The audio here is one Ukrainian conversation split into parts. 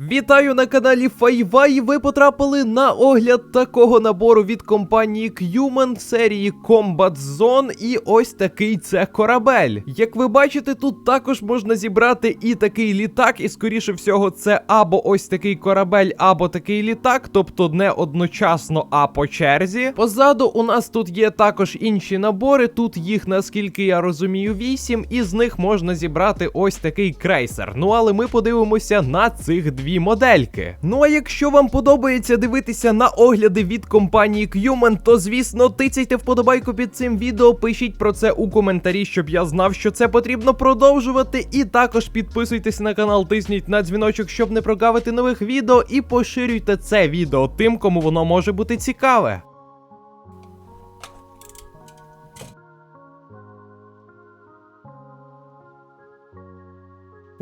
Вітаю на каналі Файва і ви потрапили на огляд такого набору від компанії Cuman серії Combat Zone і ось такий це корабель. Як ви бачите, тут також можна зібрати і такий літак, і скоріше всього, це або ось такий корабель, або такий літак, тобто не одночасно, а по черзі. Позаду у нас тут є також інші набори. Тут їх, наскільки я розумію, 8, і з них можна зібрати ось такий крейсер. Ну але ми подивимося на цих дві модельки. Ну а якщо вам подобається дивитися на огляди від компанії Cuman, то звісно тицяйте вподобайку під цим відео, пишіть про це у коментарі, щоб я знав, що це потрібно продовжувати. І також підписуйтесь на канал, тисніть на дзвіночок, щоб не прогавити нових відео, і поширюйте це відео тим, кому воно може бути цікаве.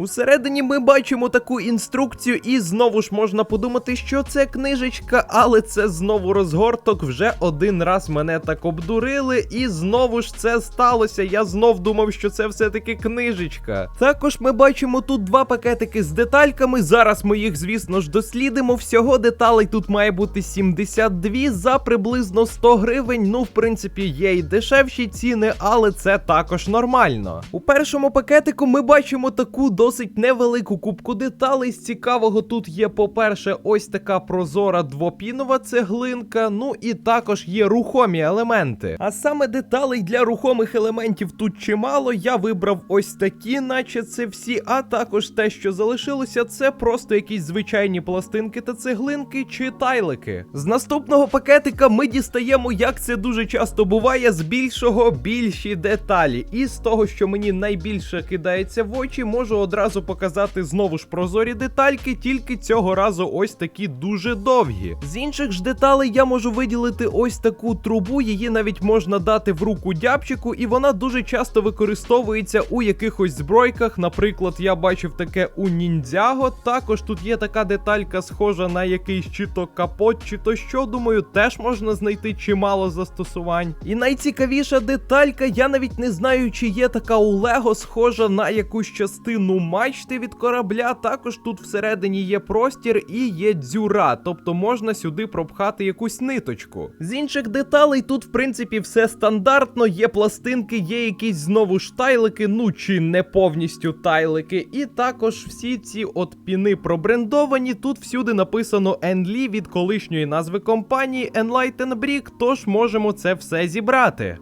Усередині ми бачимо таку інструкцію, і знову ж можна подумати, що це книжечка, але це знову розгорток. Вже один раз мене так обдурили, і знову ж це сталося. Я знов думав, що це все-таки книжечка. Також ми бачимо тут два пакетики з детальками. Зараз ми їх, звісно ж, дослідимо. Всього деталей тут має бути 72 за приблизно 100 гривень. Ну, в принципі, є і дешевші ціни, але це також нормально. У першому пакетику ми бачимо таку досить невелику кубку деталей. З цікавого тут є, по-перше, ось така прозора двопінова цеглинка. Ну і також є рухомі елементи. А саме деталей для рухомих елементів тут чимало. Я вибрав ось такі, наче це всі, а також те, що залишилося, це просто якісь звичайні пластинки та цеглинки чи тайлики. З наступного пакетика ми дістаємо, як це дуже часто буває, з більшого більші деталі. І з того, що мені найбільше кидається в очі, можу одразу показати знову ж прозорі детальки, тільки цього разу ось такі дуже довгі. З інших ж деталей я можу виділити ось таку трубу, її навіть можна дати в руку дябчику, і вона дуже часто використовується у якихось збройках. Наприклад, я бачив таке у ніндзяго. Також тут є така деталька, схожа на якийсь чи то капот, чи то що, думаю, теж можна знайти чимало застосувань. І найцікавіша деталька, я навіть не знаю, чи є така у Лего, схожа на якусь частину мачти від корабля. Також тут всередині є простір і є дзюра, тобто можна сюди пропхати якусь ниточку. З інших деталей тут, в принципі, все стандартно, є пластинки, є якісь знову ж тайлики, ну чи не повністю тайлики. І також всі ці от піни пробрендовані. Тут всюди написано Enli від колишньої назви компанії Enlighten Brick, тож можемо це все зібрати.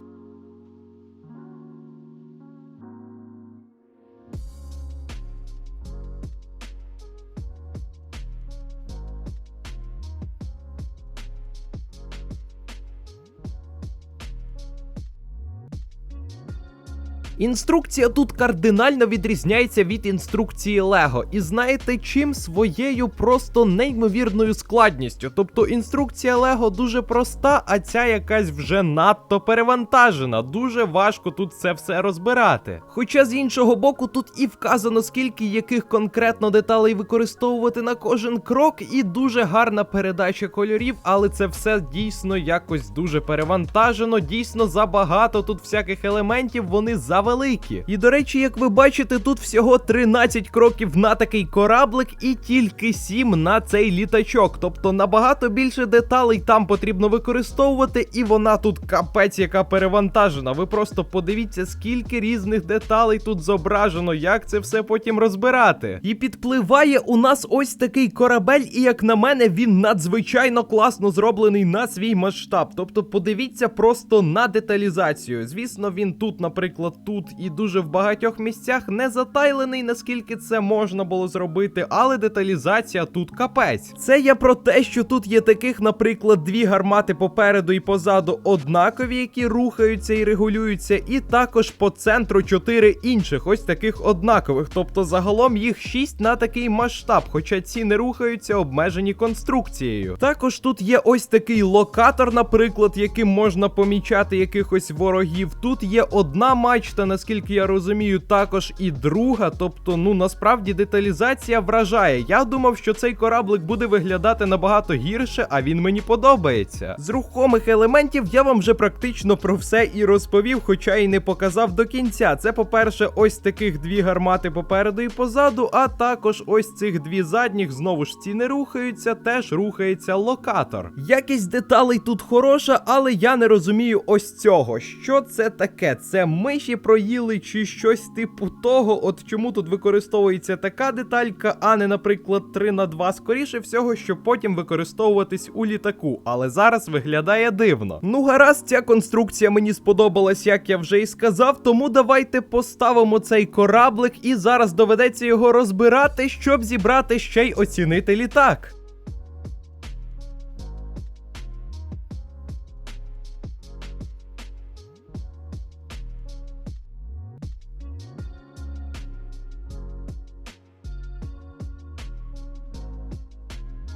Інструкція тут кардинально відрізняється від інструкції Лего. І знаєте чим своєю просто неймовірною складністю. Тобто інструкція Лего дуже проста, а ця якась вже надто перевантажена. Дуже важко тут це все розбирати. Хоча з іншого боку, тут і вказано, скільки яких конкретно деталей використовувати на кожен крок, і дуже гарна передача кольорів, але це все дійсно якось дуже перевантажено, дійсно забагато тут всяких елементів, вони завеликі. І до речі, як ви бачите, тут всього 13 кроків на такий кораблик і тільки 7 на цей літачок. Тобто набагато більше деталей там потрібно використовувати, і вона тут капець, яка перевантажена. Ви просто подивіться, скільки різних деталей тут зображено, як це все потім розбирати. І підпливає у нас ось такий корабель, і як на мене, він надзвичайно класно зроблений на свій масштаб. Тобто, подивіться просто на деталізацію. Звісно, він тут, наприклад, тут і дуже в багатьох місцях не затайлений, наскільки це можна було зробити, але деталізація тут капець. Це я про те, що тут є таких, наприклад, дві гармати попереду і позаду однакові, які рухаються і регулюються, і також по центру чотири інших, ось таких однакових. Тобто загалом їх шість на такий масштаб, хоча ці не рухаються, обмежені конструкцією. Також тут є ось такий локатор, наприклад, яким можна помічати якихось ворогів. Тут є одна мачта. Четверта, наскільки я розумію, також і друга. Тобто, ну насправді деталізація вражає. Я думав, що цей кораблик буде виглядати набагато гірше, а він мені подобається. З рухомих елементів я вам вже практично про все і розповів, хоча і не показав до кінця. Це, по-перше, ось таких дві гармати попереду і позаду, а також ось цих дві задніх знову ж ці не рухаються, теж рухається локатор. Якість деталей тут хороша, але я не розумію ось цього. Що це таке? Це миші проїли чи щось типу того? От чому тут використовується така деталька, а не, наприклад, 3 на 2 скоріше всього, щоб потім використовуватись у літаку. Але зараз виглядає дивно. Ну, гаразд, ця конструкція мені сподобалась, як я вже і сказав. Тому давайте поставимо цей кораблик, і зараз доведеться його розбирати, щоб зібрати ще й оцінити літак.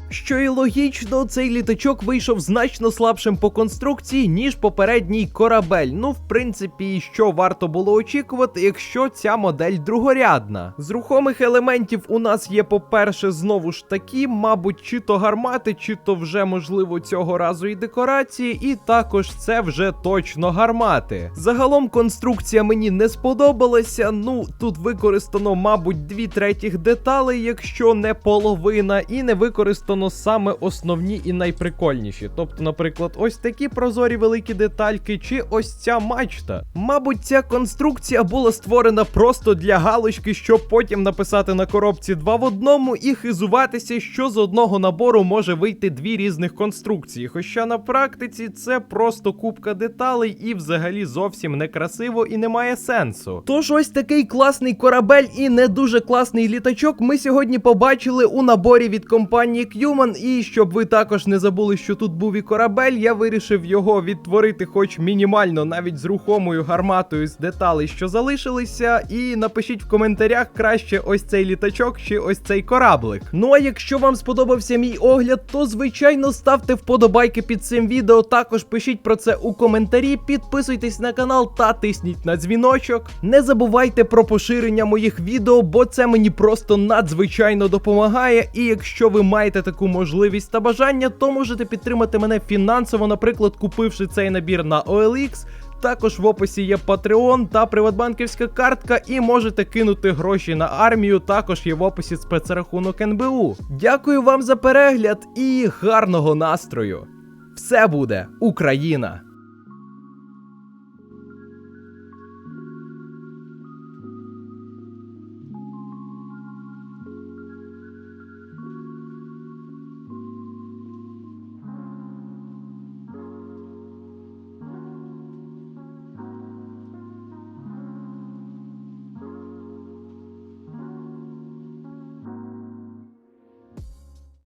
Що і логічно, цей літачок вийшов значно слабшим по конструкції, ніж попередній корабель. Ну, в принципі, що варто було очікувати, якщо ця модель другорядна. З рухомих елементів у нас є, по-перше, знову ж такі, мабуть, чи то гармати, чи то вже можливо цього разу і декорації, і також це вже точно гармати. Загалом конструкція мені не сподобалася. Ну, тут використано, мабуть, дві третіх деталей, якщо не половина, і не використано саме основні і найприкольніші. Тобто, наприклад, ось такі прозорі великі детальки, чи ось ця мачта. Мабуть, ця конструкція була створена просто для галочки, щоб потім написати на коробці два в одному і хизуватися, що з одного набору може вийти дві різних конструкції. Хоча на практиці це просто купка деталей і взагалі зовсім не красиво і не має сенсу. Тож ось такий класний корабель і не дуже класний літачок ми сьогодні побачили у наборі від компанії Cuman. І щоб ви також не забули, що тут був і корабель, я вирішив його відтворити, хоч мінімально, навіть з рухомою гарматою з деталей, що залишилися. І напишіть в коментарях краще ось цей літачок чи ось цей кораблик. Ну а якщо вам сподобався мій огляд, то звичайно ставте вподобайки під цим відео. Також пишіть про це у коментарі, підписуйтесь на канал та тисніть на дзвіночок. Не забувайте про поширення моїх відео, бо це мені просто надзвичайно допомагає. І якщо ви маєте таку можливість та бажання, то можете підтримати мене фінансово, наприклад, купивши цей набір на OLX. Також в описі є Patreon та приватбанківська картка, і можете кинути гроші на армію. Також є в описі спецрахунок НБУ. Дякую вам за перегляд і гарного настрою! Все буде Україна!